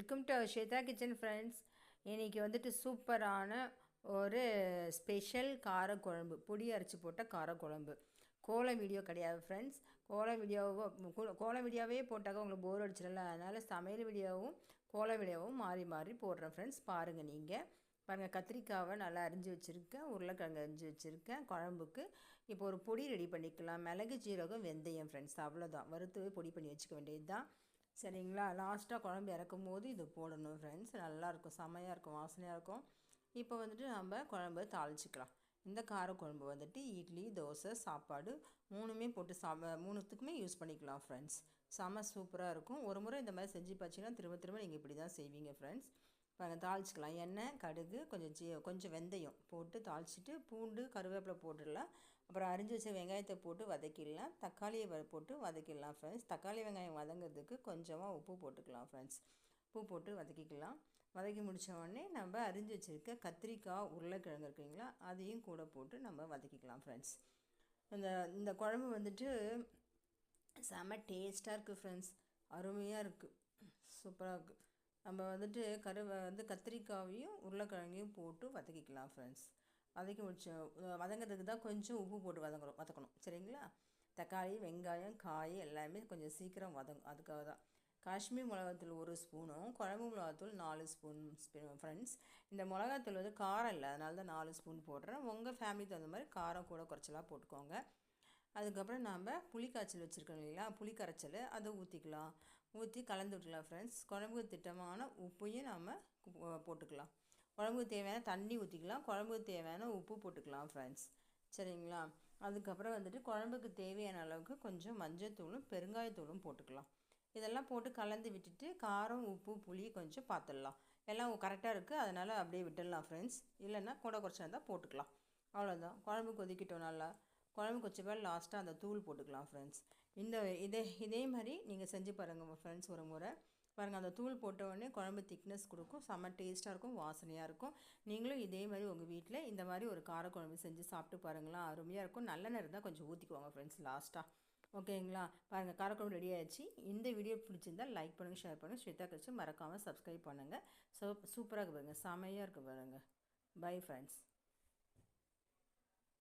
Welcome to Shweta kitchen friends இன்றைக்கி வந்துட்டு சூப்பரான ஒரு ஸ்பெஷல் காரக்குழம்பு பொடி அரைச்சி போட்ட காரக்குழம்பு. கோலம் வீடியோ கிடையாது ஃப்ரெண்ட்ஸ் கோலம் வீடியோவோ கோ- கோலம் வீடியோவே போட்டாக்க உங்களுக்கு போர் அடிச்சிடல அதனால் சமையல் வீடியோவும் கோலம் வீடியோவும் மாறி மாறி போடுறேன் ஃப்ரெண்ட்ஸ் பாருங்கள் நீங்கள் பாருங்கள் கத்திரிக்காவை நல்லா அரிஞ்சு வச்சுருக்கேன். உருளைக்கிழங்கு அரிஞ்சு வச்சுருக்கேன் குழம்புக்கு. இப்போ ஒரு பொடி ரெடி பண்ணிக்கலாம். மிளகு ஜீரகம் வெந்தயம் ஃப்ரெண்ட்ஸ் அவ்வளோதான் வறுத்து பொடி பண்ணி வச்சுக்க வேண்டியது தான் சரிங்களா? லாஸ்ட்டாக குழம்பு இறக்கும் போது இது போடணும் ஃப்ரெண்ட்ஸ் நல்லாயிருக்கும் செமையாக இருக்கும். வாசனையாக இருக்கும். இப்போ வந்துட்டு நம்ம குழம்பு தாளிச்சிக்கலாம். இந்த காரக்குழம்பு வந்துட்டு இட்லி தோசை சாப்பாடு மூணுமே போட்டு சாப்ப மூணுத்துக்குமே யூஸ் பண்ணிக்கலாம் ஃப்ரெண்ட்ஸ் செம சூப்பராக இருக்கும். ஒரு முறை இந்த மாதிரி செஞ்சு பார்த்தீங்கன்னா திரும்ப திரும்ப நீங்கள் இப்படி தான் செய்வீங்க ஃப்ரெண்ட்ஸ் தாளிச்சிக்கலாம். எண்ணெய் கடுகு கொஞ்சம் ஜீ கொஞ்சம் வெந்தயம் போட்டு தாளிச்சிட்டு பூண்டு கருவேப்பிலை போட்டுடலாம். அப்புறம் அரிஞ்சு வச்ச வெங்காயத்தை போட்டு வதக்கிடலாம். தக்காளியை வ- போட்டு வதக்கிடலாம் ஃப்ரெண்ட்ஸ் தக்காளி வெங்காயம் வதங்கிறதுக்கு கொஞ்சமாக உப்பு போட்டுக்கலாம் ஃப்ரெண்ட்ஸ் உப்பு போட்டு வதக்கிக்கலாம். வதக்கி முடித்த உடனே நம்ம அரிஞ்சு வச்சுருக்க கத்திரிக்காய் உருளைக்கிழங்கு இருக்குங்களா அதையும் கூட போட்டு நம்ம வதக்கிக்கலாம் ஃப்ரெண்ட்ஸ் இந்த இந்த குழம்பு வந்துட்டு செம டேஸ்ட்டாக இருக்குது ஃப்ரெண்ட்ஸ் அருமையாக இருக்குது சூப்பராக இருக்குது நம்ம வந்துட்டு கரு வந்து கத்திரிக்காயையும் உருளைக்கிழங்கையும் போட்டு வதக்கிக்கலாம் ஃப்ரெண்ட்ஸ் வதக்கி முடிச்சு வதங்கிறதுக்கு தான் கொஞ்சம் உப்பு போட்டு வதங்குறோம் வதக்கணும். சரிங்களா? தக்காளி வெங்காயம் காய் எல்லாமே கொஞ்சம் சீக்கிரம் வதங்கும் அதுக்காக தான். காஷ்மீர் மிளகாத்தூள் ஒரு ஸ்பூனும் குழம்பு மிளகாத்தூள் நாலு ஸ்பூன் ஃப்ரெண்ட்ஸ் இந்த மிளகாத்தூள் வந்து காரம் இல்லை அதனால தான் நாலு ஸ்பூன் போடுறேன். உங்கள் ஃபேமிலிக்கு தகுந்த மாதிரி காரம் கூட குறைச்சலாக போட்டுக்கோங்க. அதுக்கப்புறம் நாம் புளி காய்ச்சல் வச்சுருக்கோம் இல்லைங்களா? புளி கரைச்சல் அதை ஊற்றிக்கலாம் ஊற்றி கலந்து விட்டுக்கலாம் ஃப்ரெண்ட்ஸ் குழம்புக்கு திட்டமான உப்பையும் நாம் போட்டுக்கலாம். குழம்புக்கு தேவையான தண்ணி ஊற்றிக்கலாம் குழம்புக்கு தேவையான உப்பு போட்டுக்கலாம் ஃப்ரெண்ட்ஸ் சரிங்களா? அதுக்கப்புறம் வந்துட்டு குழம்புக்கு தேவையான அளவுக்கு கொஞ்சம் மஞ்சத்தூளும் பெருங்காயத்தூளும் போட்டுக்கலாம். இதெல்லாம் போட்டு கலந்து விட்டுட்டு காரம் உப்பு புளி கொஞ்சம் பார்த்துடலாம் எல்லாம் கரெக்டாக இருக்குது அதனால் அப்படியே விட்டுடலாம் ஃப்ரெண்ட்ஸ் இல்லைன்னா கூட குறைச்சா இருந்தால் போட்டுக்கலாம். அவ்வளோதான் குழம்பு கொதிக்கிட்டோம் நல்லா. குழம்பு கொச்ச பேர் லாஸ்ட்டாக அந்த தூள் போட்டுக்கலாம் ஃப்ரெண்ட்ஸ் இந்த இதே இதே மாதிரி நீங்கள் செஞ்சு பாருங்கள் உங்கள் ஃப்ரெண்ட்ஸ் ஒரு முறை. பாருங்கள் அந்த தூள் போட்ட உடனே குழம்பு திக்னஸ் கொடுக்கும். செம்ம டேஸ்ட்டாக இருக்கும் வாசனையாக இருக்கும். நீங்களும் இதே மாதிரி உங்கள் வீட்டில் இந்த மாதிரி ஒரு காரக்குழம்பு செஞ்சு சாப்பிட்டு பாருங்களேன். அருமையாக இருக்கும். நல்லெண்ணெய் இருந்தால் கொஞ்சம் ஊற்றிக்குவாங்க ஃப்ரெண்ட்ஸ் லாஸ்ட்டாக ஓகேங்களா? பாருங்கள் காரக்குழம்பு ரெடி ஆயிடுச்சு. இந்த வீடியோ பிடிச்சிருந்தா லைக் பண்ணுங்கள் ஷேர் பண்ணுங்கள் ஸ்வேதா கட்சி மறக்காமல் சப்ஸ்கிரைப் பண்ணுங்கள் சூப்பராக இருக்கு பாருங்கள் செமையாக இருக்கு பாருங்கள் பை ஃப்ரெண்ட்ஸ்